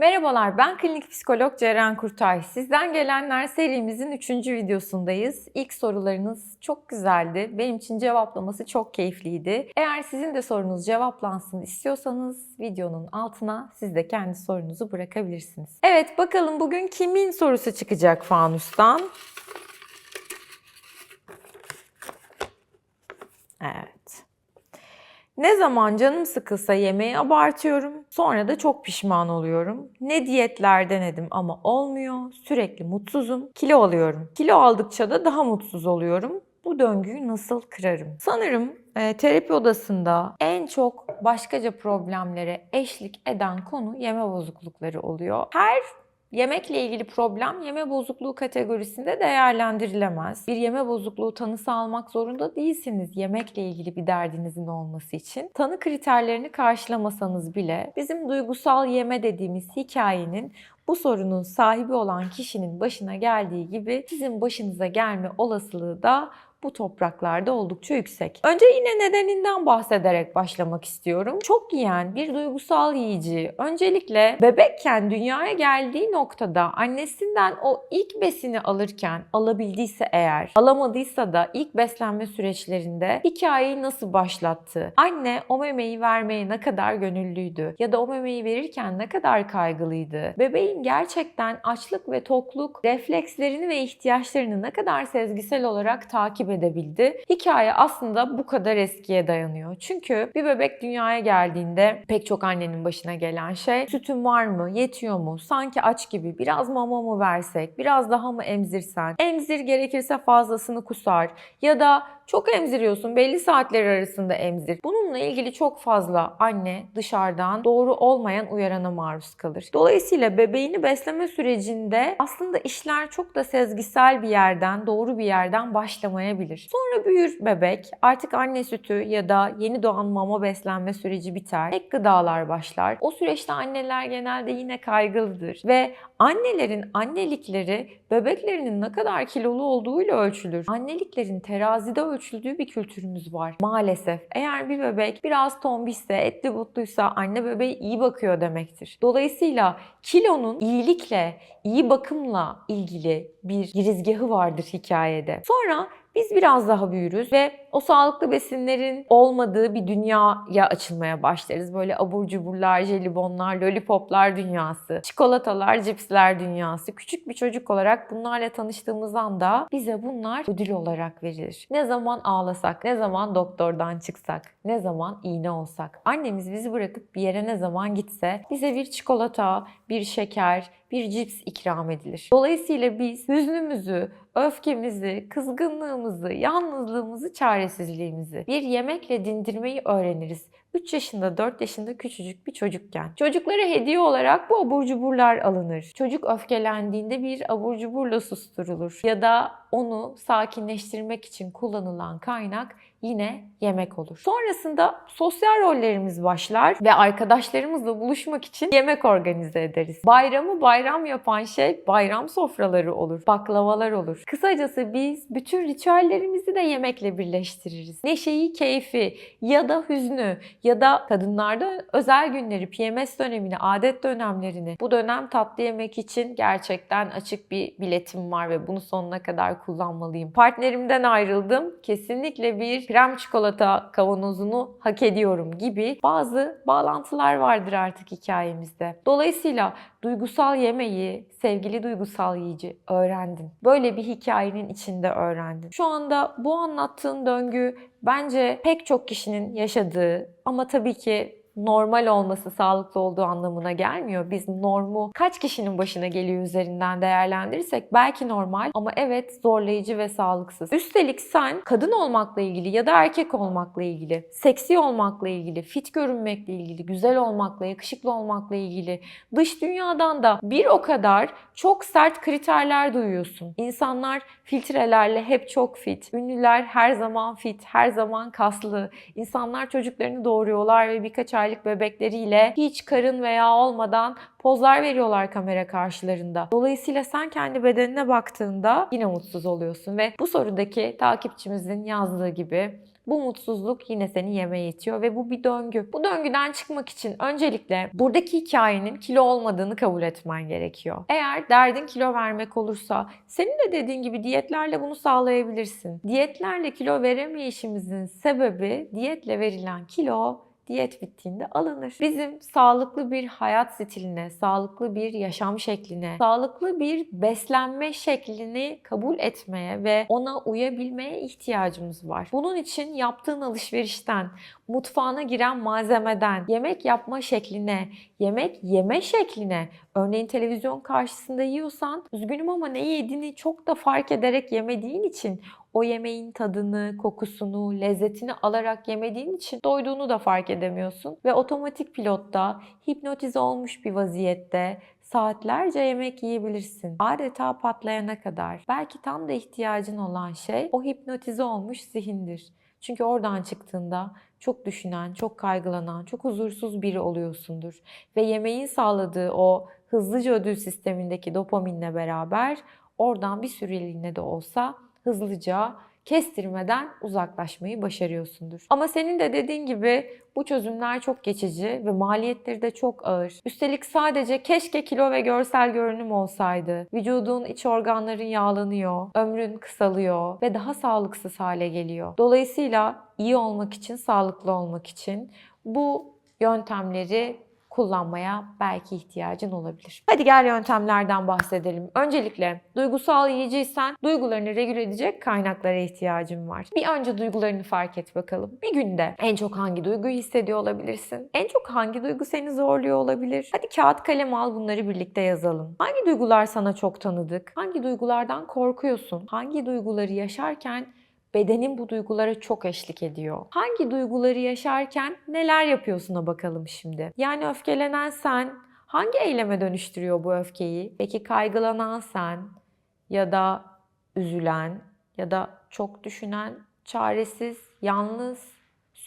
Merhabalar, ben klinik psikolog Ceren Kurtay. Sizden gelenler serimizin 3. videosundayız. İlk sorularınız çok güzeldi. Benim için cevaplaması çok keyifliydi. Eğer sizin de sorunuz cevaplansın istiyorsanız videonun altına siz de kendi sorunuzu bırakabilirsiniz. Evet, bakalım bugün kimin sorusu çıkacak fanustan? Evet. Ne zaman canım sıkılsa yemeği abartıyorum. Sonra da çok pişman oluyorum. Ne diyetler denedim ama olmuyor. Sürekli mutsuzum. Kilo alıyorum. Kilo aldıkça da daha mutsuz oluyorum. Bu döngüyü nasıl kırarım? Sanırım e, terapi odasında en çok başkaca problemlere eşlik eden konu yeme bozuklukları oluyor. Her Yemekle ilgili problem yeme bozukluğu kategorisinde değerlendirilemez. Bir yeme bozukluğu tanısı almak zorunda değilsiniz yemekle ilgili bir derdinizin olması için. Tanı kriterlerini karşılamasanız bile bizim duygusal yeme dediğimiz hikayenin bu sorunun sahibi olan kişinin başına geldiği gibi sizin başınıza gelme olasılığı da bu topraklarda oldukça yüksek. Önce yine nedeninden bahsederek başlamak istiyorum. Çok yiyen bir duygusal yiyici öncelikle bebekken dünyaya geldiği noktada annesinden o ilk besini alırken alabildiyse eğer, alamadıysa da ilk beslenme süreçlerinde hikayeyi nasıl başlattı? Anne o memeyi vermeye ne kadar gönüllüydü? Ya da o memeyi verirken ne kadar kaygılıydı? Bebeğin gerçekten açlık ve tokluk reflekslerini ve ihtiyaçlarını ne kadar sezgisel olarak takip edebildi. Hikaye aslında bu kadar eskiye dayanıyor. Çünkü bir bebek dünyaya geldiğinde pek çok annenin başına gelen şey sütün var mı, yetiyor mu, sanki aç gibi biraz mama mı versek, biraz daha mı emzirsen, emzir gerekirse fazlasını kusar ya da çok emziriyorsun belli saatler arasında emzir. Bununla ilgili çok fazla anne dışarıdan doğru olmayan uyarana maruz kalır. Dolayısıyla bebeğini besleme sürecinde aslında işler çok da sezgisel bir yerden, doğru bir yerden başlamayabilir. Sonra büyür bebek, artık anne sütü ya da yeni doğan mama beslenme süreci biter. Ek gıdalar başlar. O süreçte anneler genelde yine kaygılıdır ve annelerin annelikleri bebeklerinin ne kadar kilolu olduğuyla ölçülür. Anneliklerin terazide ölçüldüğü bir kültürümüz var. Maalesef eğer bir bebek biraz tombişse, etli butluysa anne bebeğe iyi bakıyor demektir. Dolayısıyla kilonun iyilikle, iyi bakımla ilgili bir girizgahı vardır hikayede. Sonra biz biraz daha büyürüz ve o sağlıklı besinlerin olmadığı bir dünyaya açılmaya başlarız. Böyle abur cuburlar, jelibonlar, lollipoplar dünyası, çikolatalar, cipsler dünyası. Küçük bir çocuk olarak bunlarla tanıştığımız anda bize bunlar ödül olarak verilir. Ne zaman ağlasak, ne zaman doktordan çıksak, ne zaman iğne olsak. Annemiz bizi bırakıp bir yere ne zaman gitse bize bir çikolata, bir şeker, bir cips ikram edilir. Dolayısıyla biz hüznümüzü, öfkemizi, kızgınlığımızı, yalnızlığımızı, çaresizliğimizi bir yemekle dindirmeyi öğreniriz. 3 yaşında, 4 yaşında küçücük bir çocukken. Çocuklara hediye olarak bu abur cuburlar alınır. Çocuk öfkelendiğinde bir abur cuburla susturulur. Ya da onu sakinleştirmek için kullanılan kaynak yine yemek olur. Sonrasında sosyal rollerimiz başlar ve arkadaşlarımızla buluşmak için yemek organize ederiz. Bayramı bayram yapan şey bayram sofraları olur, baklavalar olur. Kısacası biz bütün ritüellerimizi de yemekle birleştiririz. Neşeyi, keyfi ya da hüznü ya da kadınlarda özel günleri, PMS dönemini, adet dönemlerini bu dönem tatlı yemek için gerçekten açık bir biletim var ve bunu sonuna kadar kullanmalıyım. Partnerimden ayrıldım. Kesinlikle bir krem çikolata kavanozunu hak ediyorum gibi bazı bağlantılar vardır artık hikayemizde. Dolayısıyla duygusal yemeği sevgili duygusal yiyici öğrendin. Böyle bir hikayenin içinde öğrendin. Şu anda bu anlattığın döngü bence pek çok kişinin yaşadığı ama tabii ki normal olması sağlıklı olduğu anlamına gelmiyor. Biz normu kaç kişinin başına geliyor üzerinden değerlendirirsek belki normal ama evet zorlayıcı ve sağlıksız. Üstelik sen kadın olmakla ilgili ya da erkek olmakla ilgili, seksi olmakla ilgili, fit görünmekle ilgili, güzel olmakla, yakışıklı olmakla ilgili, dış dünyadan da bir o kadar çok sert kriterler duyuyorsun. İnsanlar filtrelerle hep çok fit. Ünlüler her zaman fit, her zaman kaslı. İnsanlar çocuklarını doğuruyorlar ve birkaç aylık bebekleriyle hiç karın veya olmadan pozlar veriyorlar kamera karşılarında. Dolayısıyla sen kendi bedenine baktığında yine mutsuz oluyorsun ve bu sorudaki takipçimizin yazdığı gibi Bu mutsuzluk yine seni yemeye itiyor ve bu bir döngü. Bu döngüden çıkmak için öncelikle buradaki hikayenin kilo olmadığını kabul etmen gerekiyor. Eğer derdin kilo vermek olursa senin de dediğin gibi diyetlerle bunu sağlayabilirsin. Diyetlerle kilo veremeyişimizin sebebi diyetle verilen kilo diyet bittiğinde alınır. Bizim sağlıklı bir hayat stiline, sağlıklı bir yaşam şekline, sağlıklı bir beslenme şeklini kabul etmeye ve ona uyabilmeye ihtiyacımız var. Bunun için yaptığın alışverişten, mutfağına giren malzemeden, yemek yapma şekline, yemek yeme şekline, örneğin televizyon karşısında yiyorsan, üzgünüm ama ne yediğini çok da fark ederek yemediğin için o yemeğin tadını, kokusunu, lezzetini alarak yemediğin için doyduğunu da fark edemiyorsun. Ve otomatik pilotta hipnotize olmuş bir vaziyette saatlerce yemek yiyebilirsin. Adeta patlayana kadar. Belki tam da ihtiyacın olan şey o hipnotize olmuş zihindir. Çünkü oradan çıktığında çok düşünen, çok kaygılanan, çok huzursuz biri oluyorsundur. Ve yemeğin sağladığı o hızlıca ödül sistemindeki dopaminle beraber oradan bir süreliğine de olsa hızlıca kestirmeden uzaklaşmayı başarıyorsundur. Ama senin de dediğin gibi bu çözümler çok geçici ve maliyetleri de çok ağır. Üstelik sadece keşke kilo ve görsel görünüm olsaydı. Vücudun iç organların yağlanıyor, ömrün kısalıyor ve daha sağlıksız hale geliyor. Dolayısıyla iyi olmak için, sağlıklı olmak için bu yöntemleri kullanmaya belki ihtiyacın olabilir. Hadi gel yöntemlerden bahsedelim. Öncelikle duygusal yiyiciysen duygularını regüle edecek kaynaklara ihtiyacın var. Bir önce duygularını fark et bakalım. Bir günde en çok hangi duyguyu hissediyor olabilirsin? En çok hangi duygu seni zorluyor olabilir? Hadi kağıt kalem al bunları birlikte yazalım. Hangi duygular sana çok tanıdık? Hangi duygulardan korkuyorsun? Hangi duyguları yaşarken bedenin bu duygulara çok eşlik ediyor. Hangi duyguları yaşarken neler yapıyorsun'a bakalım şimdi. Yani öfkelenen sen hangi eyleme dönüştürüyor bu öfkeyi? Peki kaygılanan sen ya da üzülen ya da çok düşünen, çaresiz, yalnız,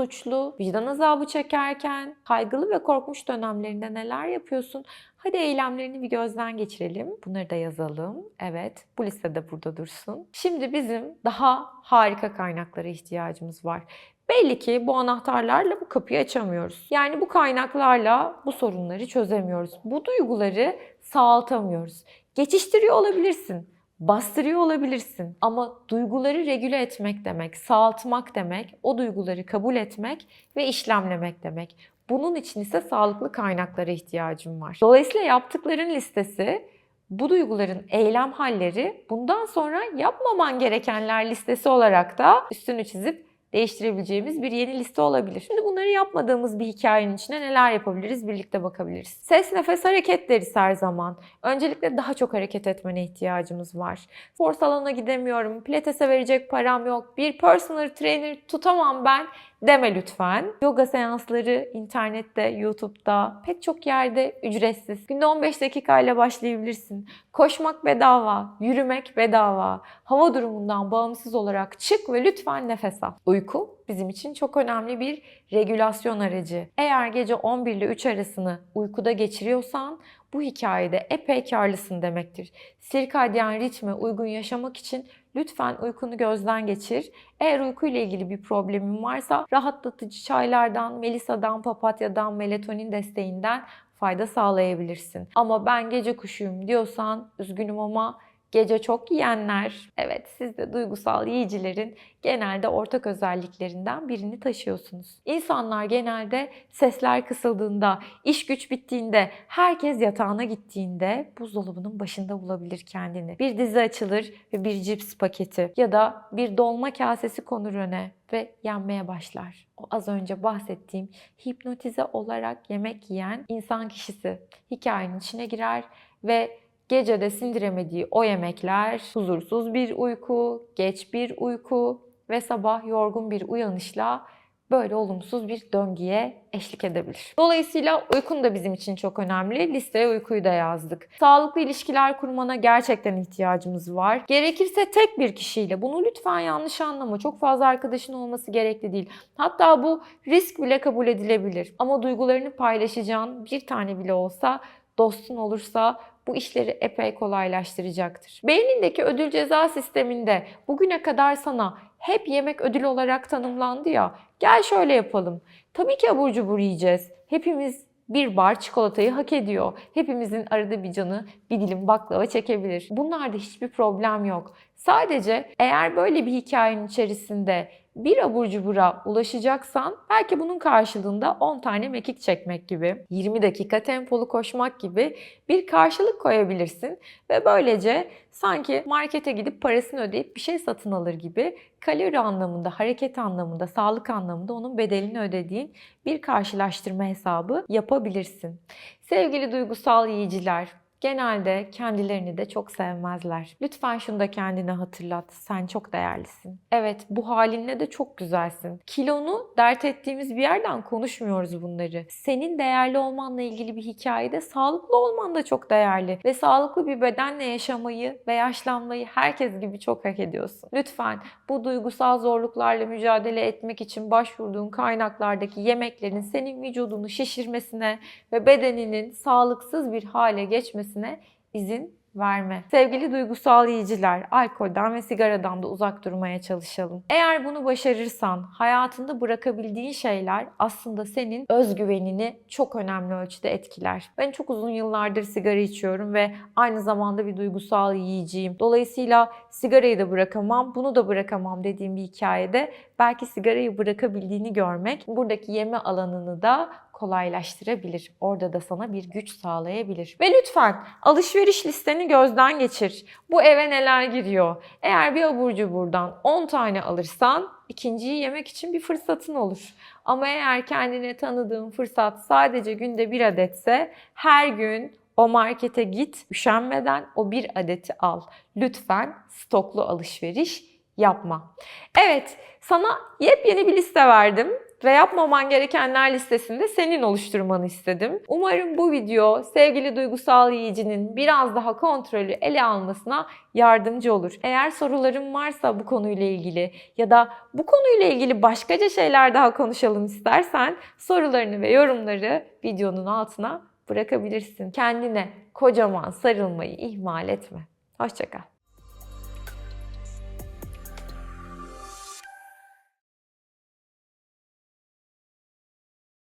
suçlu, vicdan azabı çekerken, kaygılı ve korkmuş dönemlerinde neler yapıyorsun? Hadi eylemlerini bir gözden geçirelim. Bunları da yazalım. Evet, bu listede burada dursun. Şimdi bizim daha harika kaynaklara ihtiyacımız var. Belli ki bu anahtarlarla bu kapıyı açamıyoruz. Yani bu kaynaklarla bu sorunları çözemiyoruz. Bu duyguları sağaltamıyoruz. Geçiştiriyor olabilirsin bastırıyor olabilirsin. Ama duyguları regüle etmek demek, sağaltmak demek, o duyguları kabul etmek ve işlemlemek demek. Bunun için ise sağlıklı kaynaklara ihtiyacım var. Dolayısıyla yaptıkların listesi bu duyguların eylem halleri bundan sonra yapmaman gerekenler listesi olarak da üstünü çizip değiştirebileceğimiz bir yeni liste olabilir. Şimdi bunları yapmadığımız bir hikayenin içine neler yapabiliriz birlikte bakabiliriz. Ses, nefes, hareket deriz her zaman. Öncelikle daha çok hareket etmene ihtiyacımız var. Spor salonuna gidemiyorum, pilatese verecek param yok, bir personal trainer tutamam ben deme lütfen. Yoga seansları internette, YouTube'da, pek çok yerde ücretsiz. Günde 15 dakikayla başlayabilirsin. Koşmak bedava, yürümek bedava. Hava durumundan bağımsız olarak çık ve lütfen nefes al. Uyku bizim için çok önemli bir regülasyon aracı. Eğer gece 11 ile 3 arasını uykuda geçiriyorsan bu hikayede epey karlısın demektir. Sirkadyen ritme uygun yaşamak için lütfen uykunu gözden geçir. Eğer uykuyla ilgili bir problemin varsa rahatlatıcı çaylardan, melisa'dan, papatyadan, melatonin desteğinden fayda sağlayabilirsin. Ama ben gece kuşuyum diyorsan üzgünüm ama Gece çok yiyenler, evet siz de duygusal yiyicilerin genelde ortak özelliklerinden birini taşıyorsunuz. İnsanlar genelde sesler kısıldığında, iş güç bittiğinde, herkes yatağına gittiğinde buzdolabının başında bulabilir kendini. Bir dizi açılır ve bir cips paketi ya da bir dolma kasesi konur öne ve yenmeye başlar. O az önce bahsettiğim hipnotize olarak yemek yiyen insan kişisi hikayenin içine girer ve Gecede sindiremediği o yemekler, huzursuz bir uyku, geç bir uyku ve sabah yorgun bir uyanışla böyle olumsuz bir döngüye eşlik edebilir. Dolayısıyla uykun da bizim için çok önemli. Listeye uykuyu da yazdık. Sağlıklı ilişkiler kurmana gerçekten ihtiyacımız var. Gerekirse tek bir kişiyle. Bunu lütfen yanlış anlama. Çok fazla arkadaşın olması gerekli değil. Hatta bu risk bile kabul edilebilir. Ama duygularını paylaşacağın bir tane bile olsa dostun olursa bu işleri epey kolaylaştıracaktır. Beynindeki ödül ceza sisteminde bugüne kadar sana hep yemek ödül olarak tanımlandı ya. Gel şöyle yapalım. Tabii ki abur cubur yiyeceğiz. Hepimiz bir bar çikolatayı hak ediyor. Hepimizin arada bir canı bir dilim baklava çekebilir. Bunlarda hiçbir problem yok. Sadece eğer böyle bir hikayenin içerisinde bir abur cubura ulaşacaksan belki bunun karşılığında 10 tane mekik çekmek gibi, 20 dakika tempolu koşmak gibi bir karşılık koyabilirsin ve böylece sanki markete gidip parasını ödeyip bir şey satın alır gibi kalori anlamında, hareket anlamında, sağlık anlamında onun bedelini ödediğin bir karşılaştırma hesabı yapabilirsin. Sevgili duygusal yiyiciler, genelde kendilerini de çok sevmezler. Lütfen şunu da kendine hatırlat. Sen çok değerlisin. Evet, bu halinle de çok güzelsin. Kilonu dert ettiğimiz bir yerden konuşmuyoruz bunları. Senin değerli olmanla ilgili bir hikayede sağlıklı olman da çok değerli ve sağlıklı bir bedenle yaşamayı ve yaşlanmayı herkes gibi çok hak ediyorsun. Lütfen bu duygusal zorluklarla mücadele etmek için başvurduğun kaynaklardaki yemeklerin senin vücudunu şişirmesine ve bedeninin sağlıksız bir hale geçmesine izin verme. Sevgili duygusal yiyiciler, alkolden ve sigaradan da uzak durmaya çalışalım. Eğer bunu başarırsan hayatında bırakabildiğin şeyler aslında senin özgüvenini çok önemli ölçüde etkiler. Ben çok uzun yıllardır sigara içiyorum ve aynı zamanda bir duygusal yiyiciyim. Dolayısıyla sigarayı da bırakamam, bunu da bırakamam dediğim bir hikayede belki sigarayı bırakabildiğini görmek buradaki yeme alanını da kolaylaştırabilir. Orada da sana bir güç sağlayabilir. Ve lütfen alışveriş listeni gözden geçir. Bu eve neler giriyor? Eğer bir abur cuburdan 10 tane alırsan ikinciyi yemek için bir fırsatın olur. Ama eğer kendine tanıdığın fırsat sadece günde bir adetse her gün o markete git, üşenmeden o bir adeti al. Lütfen stoklu alışveriş yapma. Evet, sana yepyeni bir liste verdim ve yapmaman gerekenler listesinde senin oluşturmanı istedim. Umarım bu video sevgili duygusal yiyicinin biraz daha kontrolü ele almasına yardımcı olur. Eğer soruların varsa bu konuyla ilgili ya da bu konuyla ilgili başkaca şeyler daha konuşalım istersen sorularını ve yorumları videonun altına bırakabilirsin. Kendine kocaman sarılmayı ihmal etme. Hoşçakal.